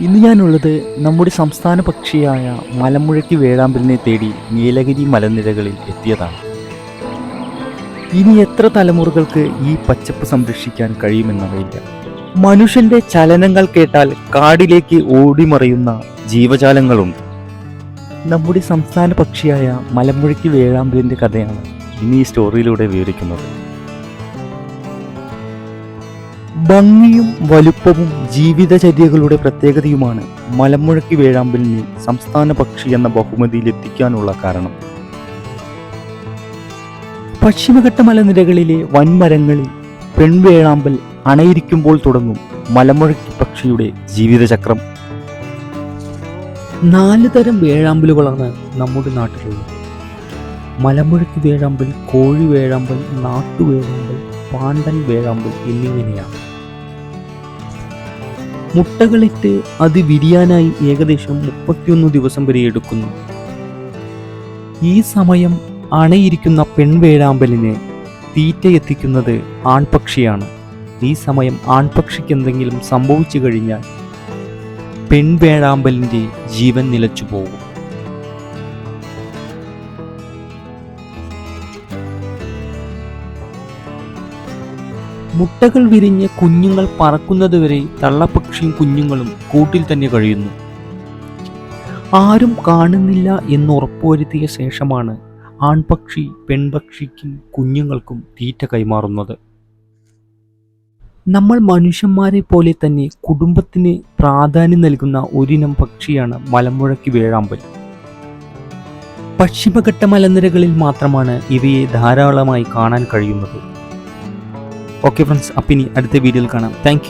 ഇന്ന് ഞാനുള്ളത് നമ്മുടെ സംസ്ഥാന പക്ഷിയായ മലമുഴക്കി വേഴാമ്പലിനെ തേടി നീലഗിരി മലനിരകളിൽ എത്തിയതാണ്. ഇനി എത്ര തലമുറകൾക്ക് ഈ പച്ചപ്പ് സംരക്ഷിക്കാൻ കഴിയുമെന്നറിയില്ല. മനുഷ്യന്റെ ചലനങ്ങൾ കേട്ടാൽ കാടിലേക്ക് ഓടിമറിയുന്ന ജീവജാലങ്ങളുണ്ട്. നമ്മുടെ സംസ്ഥാന പക്ഷിയായ മലമുഴക്കി വേഴാമ്പലിന്റെ കഥയാണ് ഇനി ഈ സ്റ്റോറിയിലൂടെ വിവരിക്കുന്നത്. ഭംഗിയും വലുപ്പവും ജീവിതചര്യകളുടെ പ്രത്യേകതയുമാണ് മലമുഴക്കി വേഴാമ്പലിനെ സംസ്ഥാന പക്ഷി എന്ന ബഹുമതിയിലെത്തിക്കാനുള്ള കാരണം. പശ്ചിമഘട്ട മലനിരകളിലെ വൻമരങ്ങളിൽ പെൺവേഴാമ്പൽ അണയിരിക്കുമ്പോൾ തുടങ്ങും മലമുഴക്കി പക്ഷിയുടെ ജീവിതചക്രം. നാല് തരം വേഴാമ്പലുകളാണ് നമ്മുടെ നാട്ടിലുള്ളത്. മലമുഴക്കി വേഴാമ്പൽ കോഴി വേഴാമ്പൽ നാട്ടുവേഴാമ്പൽ പാണ്ടൻ വേഴാമ്പൽ എന്നിങ്ങനെയാണ്. മുട്ടകളിട്ട് അത് വിരിയാനായി ഏകദേശം മുപ്പത്തിയൊന്ന് ദിവസം വരെ എടുക്കുന്നു. ഈ സമയം അണയിരിക്കുന്ന പെൺവേഴാമ്പലിന് തീറ്റ എത്തിക്കുന്നത് ആൺപക്ഷിയാണ്. ഈ സമയം ആൺപക്ഷിക്ക് എന്തെങ്കിലും സംഭവിച്ചു കഴിഞ്ഞാൽ പെൺവേഴാമ്പലിന്റെ ജീവൻ നിലച്ചു പോകും മുട്ടകൾ വിരിഞ്ഞ് കുഞ്ഞുങ്ങൾ പറക്കുന്നതുവരെ തള്ളപ്പക്ഷിയും കുഞ്ഞുങ്ങളും കൂട്ടിൽ തന്നെ കഴിയുന്നു. ആരും കാണുന്നില്ല എന്ന് ഉറപ്പുവരുത്തിയ ശേഷമാണ് ആൺപക്ഷി പെൺപക്ഷിക്കും കുഞ്ഞുങ്ങൾക്കും തീറ്റ കൈമാറുന്നത്. നമ്മൾ മനുഷ്യന്മാരെ പോലെ തന്നെ കുടുംബത്തിന് പ്രാധാന്യം നൽകുന്ന ഒരിനം പക്ഷിയാണ് മലമുഴക്കി വേഴാമ്പൽ. പശ്ചിമഘട്ട മലനിരകളിൽ മാത്രമാണ് ഇവയെ ധാരാളമായി കാണാൻ കഴിയുന്നത്. ഓക്കെ ഫ്രണ്ട്സ് അപ്പം ഇനി അടുത്ത വീഡിയോയിൽ കാണാം. താങ്ക്